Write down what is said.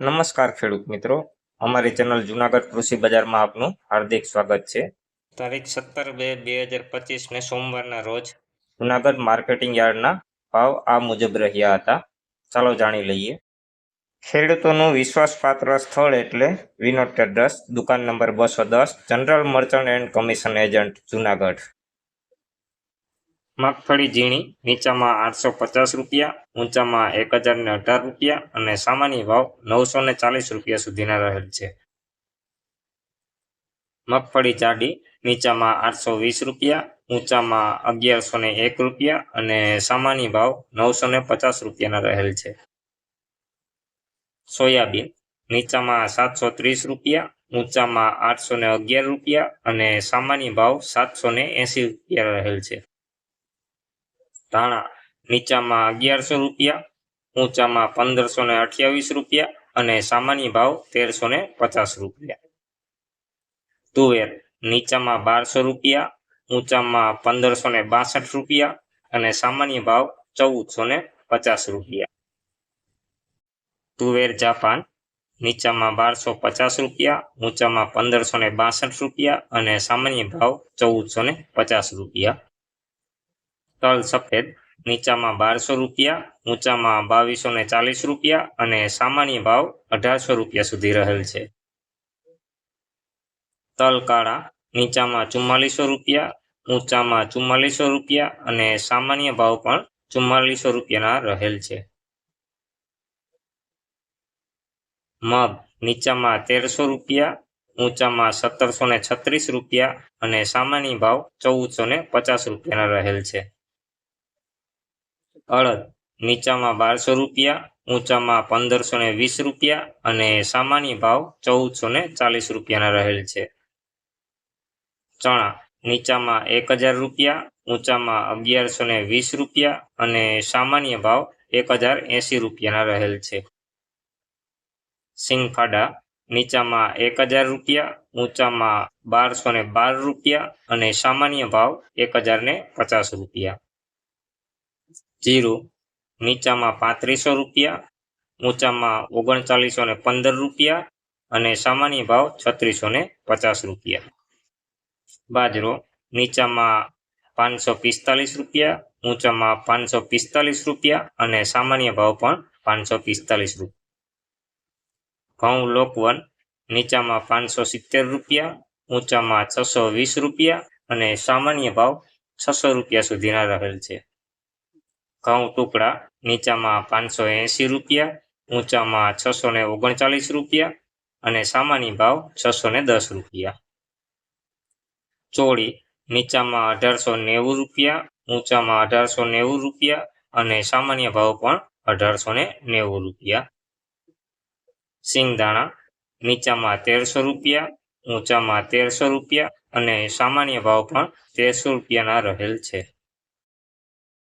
નમસ્કાર ખેડૂત મિત્રો. અમારી ચેનલ જુનાગઢ કૃષિ બજારમાં આપનું હાર્દિક સ્વાગત છે. તારીખ સત્તર બે બે હજાર પચીસને સોમવારના રોજ જુનાગઢ માર્કેટિંગ યાર્ડના ભાવ આ મુજબ રહ્યા હતા. ચાલો જાણી લઈએ. ખેડૂતોનું વિશ્વાસપાત્ર સ્થળ એટલે વિનોદ ટ્રેડર્સ દુકાન નંબર બસો દસ general merchant and commission agent Junagadh. મગફળી ઝીણી, નીચામાં આઠસો પચાસ રૂપિયા, ઊંચામાં એક હજાર ને અઢાર રૂપિયા અને સામાન્ય ભાવ નવસો ને ચાલીસ રૂપિયા સુધીના રહેલ છે. મગફળી જાડી, નીચામાં આઠસો વીસ રૂપિયા, ઊંચામાં અગિયારસો ને એક રૂપિયા અને સામાન્ય ભાવ નવસો ને પચાસ રૂપિયાના રહેલ છે. સોયાબીન, નીચામાં સાતસો ત્રીસ રૂપિયા, ઊંચામાં આઠસો ને અગિયાર રૂપિયા અને સામાન્ય ભાવ સાતસો ને એંસી રૂપિયા રહેલ છે. ધાણા નીચામાં અગિયારસો રૂપિયા, ઊંચામાં પંદરસો ને અઠ્યાવીસ રૂપિયા અને સામાન્ય ભાવ તેરસો ને પચાસ રૂપિયા. તુવેર નીચામાં બારસો રૂપિયા, ઊંચામાં પંદરસો ને બાસઠ રૂપિયા અને સામાન્ય ભાવ ચૌદસો ને પચાસ રૂપિયા. તુવેર જાપાન નીચામાં બારસો પચાસ રૂપિયા, ઊંચામાં પંદરસો ને બાસઠ રૂપિયા અને સામાન્ય ભાવ ચૌદસો ને પચાસ રૂપિયા. તલ સફેદ, નીચામાં બારસો રૂપિયા, ઊંચામાં બાવીસો ને ચાલીસ રૂપિયા અને સામાન્ય ભાવ અઢારસો રૂપિયા સુધી રહેલ છે. તલ કાળા, નીચામાં ચુમ્માલીસો રૂપિયા, ઊંચામાં ચુમ્માલીસો રૂપિયા અને સામાન્ય ભાવ પણ ચુમ્માલીસો રૂપિયાના રહેલ છે. મગ, નીચામાં તેરસો રૂપિયા, ઊંચામાં સત્તરસો ને છત્રીસ રૂપિયા અને સામાન્ય ભાવ ચૌદસો ને પચાસ રૂપિયાના રહેલ છે. અડદ, નીચામાં બારસો રૂપિયા, ઊંચામાં પંદરસો ને વીસ રૂપિયા અને સામાન્ય ભાવ ચૌદસો ને ચાલીસ રૂપિયાના રહેલ છે. ચણા, નીચામાં એક હજાર રૂપિયા, ઊંચામાં અગિયારસો ને વીસ રૂપિયા અને સામાન્ય ભાવ એક હજાર એંસી રૂપિયાના રહેલ છે. સિંગફાડા, નીચામાં એક હજાર રૂપિયા, ઊંચામાં બારસો ને બાર રૂપિયા અને સામાન્ય ભાવ એક હજાર ને પચાસ રૂપિયા. જીરું, નીચામાં પાંત્રીસો રૂપિયા, ઊંચામાં ઓગણચાલીસો ને પંદર રૂપિયા અને સામાન્ય ભાવ છત્રીસો ને પચાસ રૂપિયા. બાજરો, નીચામાં પાંચસો પિસ્તાલીસ રૂપિયા, ઊંચામાં પાંચસો પિસ્તાલીસ રૂપિયા અને સામાન્ય ભાવ પણ પાંચસો પિસ્તાલીસ રૂપિયા ઘઉં લોકવન, નીચામાં પાંચસો સિત્તેર રૂપિયા, ઊંચામાં છસો વીસ રૂપિયા અને સામાન્ય ભાવ છસો રૂપિયા સુધીના રહેલ છે. ઘઉં ટુકડા, નીચામાં પાંચસો એંસી રૂપિયા, ઊંચામાં છસો ને ઓગણચાલીસ રૂપિયા અને સામાન્ય ભાવ છસો ને દસ રૂપિયા. ચોળી, નીચામાં અઢારસો નેવું રૂપિયા, ઊંચામાં અઢારસો નેવું રૂપિયા અને સામાન્ય ભાવ પણ અઢારસો ને નેવું રૂપિયા. સિંગદાણા, નીચામાં તેરસો રૂપિયા, ઊંચામાં તેરસો રૂપિયા અને સામાન્ય ભાવ પણ તેરસો રૂપિયાના રહેલ છે.